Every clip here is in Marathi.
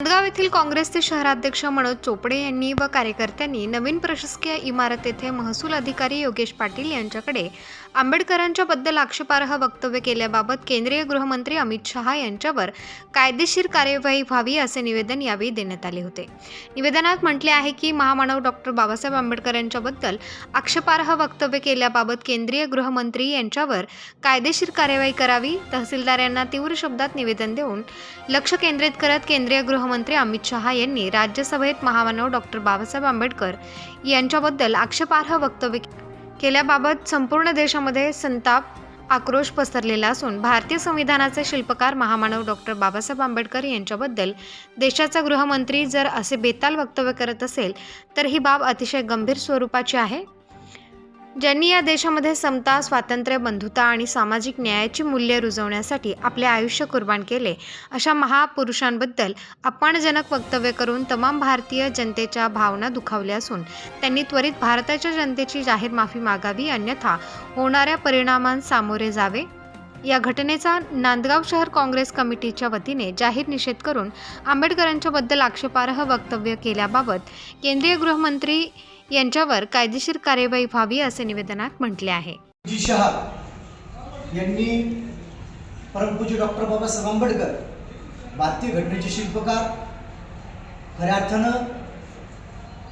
नांदगाव येथील काँग्रेसचे शहराध्यक्ष मनोज चोपडे यांनी व कार्यकर्त्यांनी नवीन प्रशासकीय इमारत येथे महसूल अधिकारी योगेश पाटील यांच्याकडे आंबेडकरांच्या बद्दल आक्षेपार्ह वक्तव्य केल्याबाबत केंद्रीय गृहमंत्री अमित शहा यांच्यावर कायदेशीर कार्यवाही व्हावी असे निवेदन यावेळी देण्यात आले होते. निवेदनात म्हटले आहे की महामानव डॉक्टर बाबासाहेब आंबेडकर यांच्याबद्दल आक्षेपार्ह वक्तव्य केल्याबाबत केंद्रीय गृहमंत्री यांच्यावर कायदेशीर कार्यवाही करावी तहसीलदार यांना तीव्र शब्दात निवेदन देऊन लक्ष केंद्रित करत केंद्रीय गृह गृहमंत्री अमित शहा यांनी राज्यसभेत महामानव डॉक्टर बाबासाहेब आंबेडकर यांच्याबद्दल आक्षेपार्ह वक्तव्य केल्याबाबत संपूर्ण देशामध्ये संताप आक्रोश पसरलेला असून भारतीय संविधानाचे शिल्पकार महामानव डॉक्टर बाबासाहेब आंबेडकर यांच्याबद्दल देशाचा गृहमंत्री जर असे बेताल वक्तव्य करत असेल तर ही बाब अतिशय गंभीर स्वरूपाची आहे. ज्यांनी या देशामध्ये समता स्वातंत्र्य बंधुता आणि सामाजिक न्यायाची मूल्ये रुजवण्यासाठी आपले आयुष्य कुर्बान केले अशा महापुरुषांबद्दल अपमानजनक वक्तव्य करून तमाम भारतीय जनतेच्या भावना दुखावल्या असून त्यांनी त्वरित भारताच्या जनतेची जाहीर माफी मागावी अन्यथा होणाऱ्या परिणामांस सामोरे जावे. या घटनेचा नांदगाव शहर काँग्रेस कमिटीच्या वतीने जाहीर निषेध करून आंबेडकरांच्याबद्दल आक्षेपार्ह वक्तव्य केल्याबाबत केंद्रीय गृहमंत्री यांच्यावर कायदेशीर कार्यवाही व्हावी असे निवेदनात म्हटले आहे. जी शहा यांनी परमपूज्य डॉक्टर बाबासाहेब आंबेडकर भारतीय घटनेचे शिल्पकार खऱ्या अर्थानं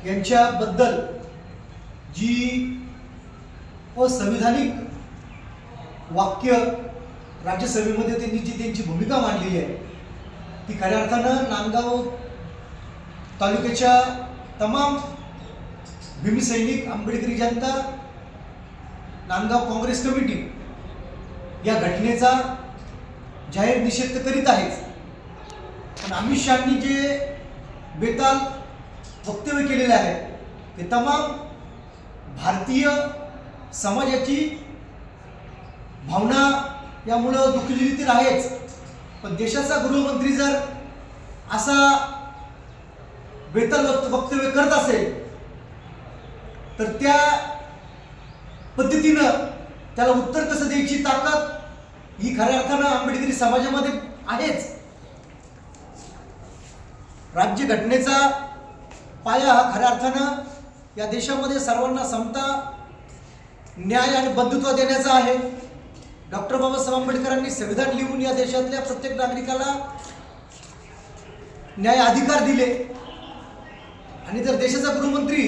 यांच्याबद्दल जी असंविधानिक वाक्य राज्यसभेमध्ये त्यांनी जी त्यांची भूमिका मांडलेली आहे ती खऱ्या अर्थानं नांदगाव तालुक्याच्या तमाम भीमसैनिक आंबेडकरी जनता नांदगाव काँग्रेस कमिटी या घटनेचा जाहीर निषेध तर करीत आहेच पण अमित शहानी जे बेताल वक्तव्य केलेले आहे ते तमाम भारतीय समाजाची भावना यामुळं दुखलेली तर आहेच. पण देशाचा गृहमंत्री जर असा बेताल वक्तव्य करत असेल तर त्या पद्धतीनं त्याला उत्तर कसं द्यायची ताकद ही खऱ्या अर्थानं आंबेडकरी समाजामध्ये आहेच. राज्य घटनेचा पाया हा खऱ्या अर्थानं या देशामध्ये सर्वांना समता न्याय आणि बंधुत्व देण्याचा आहे. डॉक्टर बाबासाहेब आंबेडकरांनी संविधान लिहून या देशातल्या प्रत्येक नागरिकाला न्याय अधिकार दिले. आणि जर देशाचा गृहमंत्री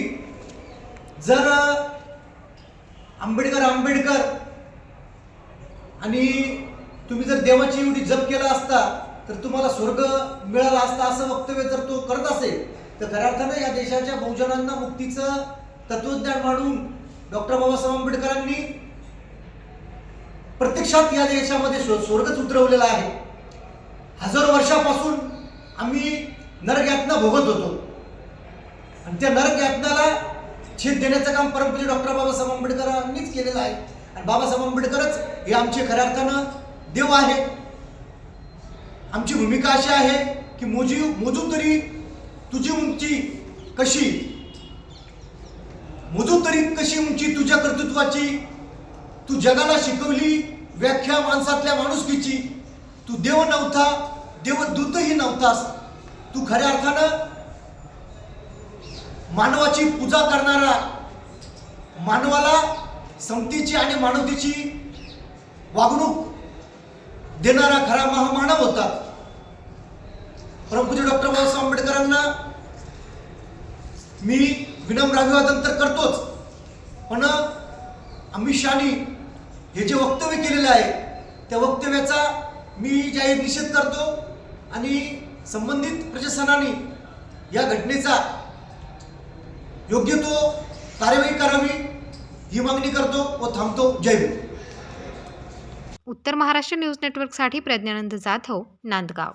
जर आंबेडकर आंबेडकर. आणि तुम्ही जर देवाची एवढी जप केला असता तर तुम्हाला स्वर्ग मिळाला असता असं वक्तव्य जर तो करत असेल तर खऱ्या अर्थानं या देशाच्या बहुजनांना मुक्तीचं तत्वज्ञान मांडून डॉक्टर बाबासाहेब आंबेडकरांनी प्रत्यक्षात या देशामध्ये स्वर्गच उतरवलेला आहे. हजारो वर्षापासून आम्ही नरक भोगत होतो. आणि त्या नरक यातनाला छेद देण्याचं काम परमपूज्य डॉक्टर बाबासाहेब आंबेडकरांनीच केलेलं आहे. आणि बाबासाहेब आंबेडकरच हे आमचे खऱ्या अर्थानं देव आहे. आमची भूमिका अशी आहे की मोजी मोजू तरी तुझी उंची कशी? मोजू तरी कशी उंची तुझ्या कर्तृत्वाची? तू जगाला शिकवली व्याख्या माणसातल्या माणुसकीची. तू देव नव्हता देवदूतही नव्हतास. तू खऱ्या अर्थानं मानवाची पूजा करणारा मानवाला समतीची आणि मानवतेची वागणूक देणारा खरा महामानव होता. परमपूज्य डॉक्टर बाबासाहेब आंबेडकरांना मी विनम्र अभिवादन तर करतोच पण अमित शहानी हे जे वक्तव्य केलेलं आहे त्या वक्तव्याचा मी जाहीर निषेध करतो आणि संबंधित प्रशासनाने या घटनेचा योग्य तो कार्यवाही करावी ही मागणी करतो व थांबतो. जय भीम. उत्तर महाराष्ट्र न्यूज नेटवर्कसाठी प्रज्ञानंद जाधव नांदगाव.